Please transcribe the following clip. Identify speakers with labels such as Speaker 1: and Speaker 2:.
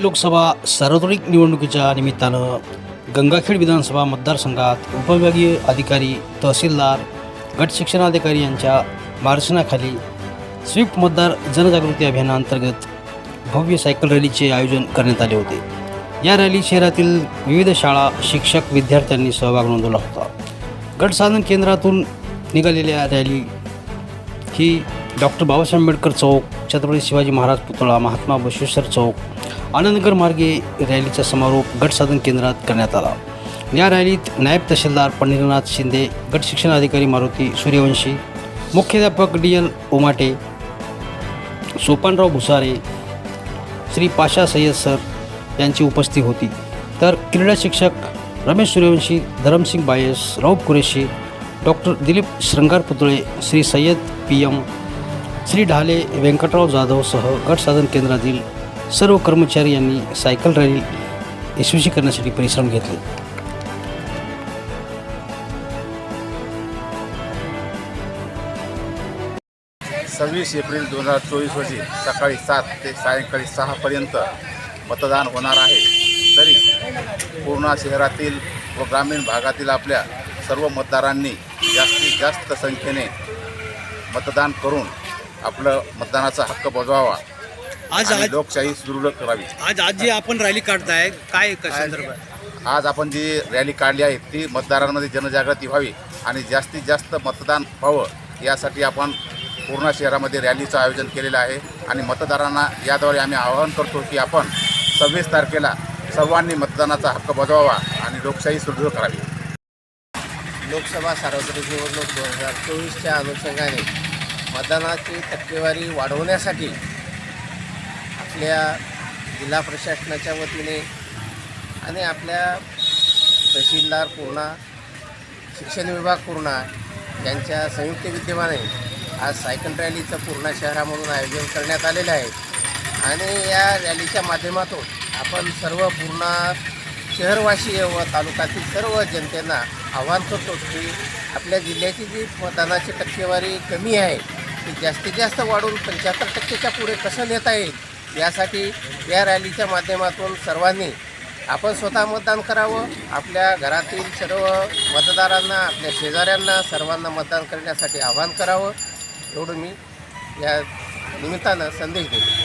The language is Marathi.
Speaker 1: लोकसभा सार्वत्रिक निवडणुकीच्या निमित्तानं गंगाखेड विधानसभा मतदारसंघात उपविभागीय अधिकारी तहसीलदार गट शिक्षणाधिकारी यांच्या मार्गदर्शनाखाली स्वीप मतदार जनजागृती अभियानांतर्गत भव्य सायकल रॅलीचे आयोजन करण्यात आले होते. या रॅली शहरातील विविध शाळा शिक्षक विद्यार्थ्यांनी सहभाग नोंदवला होता. गट साधन केंद्रातून निघालेल्या रॅली ही डॉक्टर बाबासाहेब आंबेडकर चौक छत्रपती शिवाजी महाराज पुतळा महात्मा बसवेश्वर चौक आनंदनगर मार्गे रॅलीचा समारोप गट साधन केंद्रात करण्यात आला. या रॅलीत नायब तहसीलदार पंढरीनाथ शिंदे गट शिक्षणाधिकारी मारुती सूर्यवंशी मुख्याध्यापक D L Umate Sopanrao Bhusare Shri Pasha Sayyad sir यांची उपस्थिती होती. तर क्रीडा शिक्षक Ramesh Suryavanshi Dharamsing Bayas Rau Qureshi doctor Dilip Shringar Putale Shri Sayyad P M Shri Dhale Vyankatrao जाधवसह गट साधन केंद्रातील सर्व कर्मचारी यांनी सायकल रॅली यशस्वी करण्यासाठी परिश्रम घेतले.
Speaker 2: सव्वीस एप्रिल दोन हजार चोवीस रोजी सकाळी सात ते सायंकाळी सहापर्यंत मतदान होणार आहे. तरी पूर्णा शहरातील व ग्रामीण भागातील आपल्या सर्व मतदारांनी जास्तीत जास्त संख्येने मतदान करून आपलं मतदानाचा हक्क बजावा
Speaker 1: आज
Speaker 2: आणि लोकशाही सुदृढ करावी.
Speaker 1: आज आज जी आपण रॅली काढताय काय संदर्भात?
Speaker 2: आज आपण जी रॅली काढली आहे ती मतदारांमध्ये जनजागृती व्हावी आणि जास्तीत जास्त मतदान व्हावं यासाठी आपण पूर्ण शहरामध्ये रॅलीचं आयोजन केलेलं आहे. आणि मतदारांना याद्वारे आम्ही आवाहन करतो की आपण सव्वीस तारखेला सर्वांनी मतदानाचा हक्क बजावावा आणि लोकशाही सुदृढ करावी.
Speaker 3: लोकसभा सार्वत्रिक निवडणूक दोन हजार चोवीसच्या अनुषंगाने मतदानाची टक्केवारी वाढवण्यासाठी आपल्या जिल्हा प्रशासनाच्या वतीने आणि आपल्या तहसीलदार पूर्णा शिक्षण विभाग पूर्णा यांच्या संयुक्त विद्यमाने आज सायकल रॅलीचं पूर्णा शहरामधून आयोजन करण्यात आलेलं आहे. आणि या रॅलीच्या माध्यमातून आपण सर्व पूर्णा शहरवासीय व तालुक्यातील सर्व जनतेला आवाहन करतो की आपल्या जिल्ह्याची जी मतदानाची टक्केवारी कमी आहे ती जास्तीत जास्त वाढून पंच्याहत्तर टक्केच्या पुढे कसं नेता येईल यासाठी या रॅलीच्या माध्यमातून सर्वांनी आपण स्वतः मतदान करावं आपल्या घरातील सर्व मतदारांना आपल्या शेजाऱ्यांना सर्वांना मतदान करण्यासाठी आवाहन करावं. एवढं मी या निमित्तानं संदेश देतो.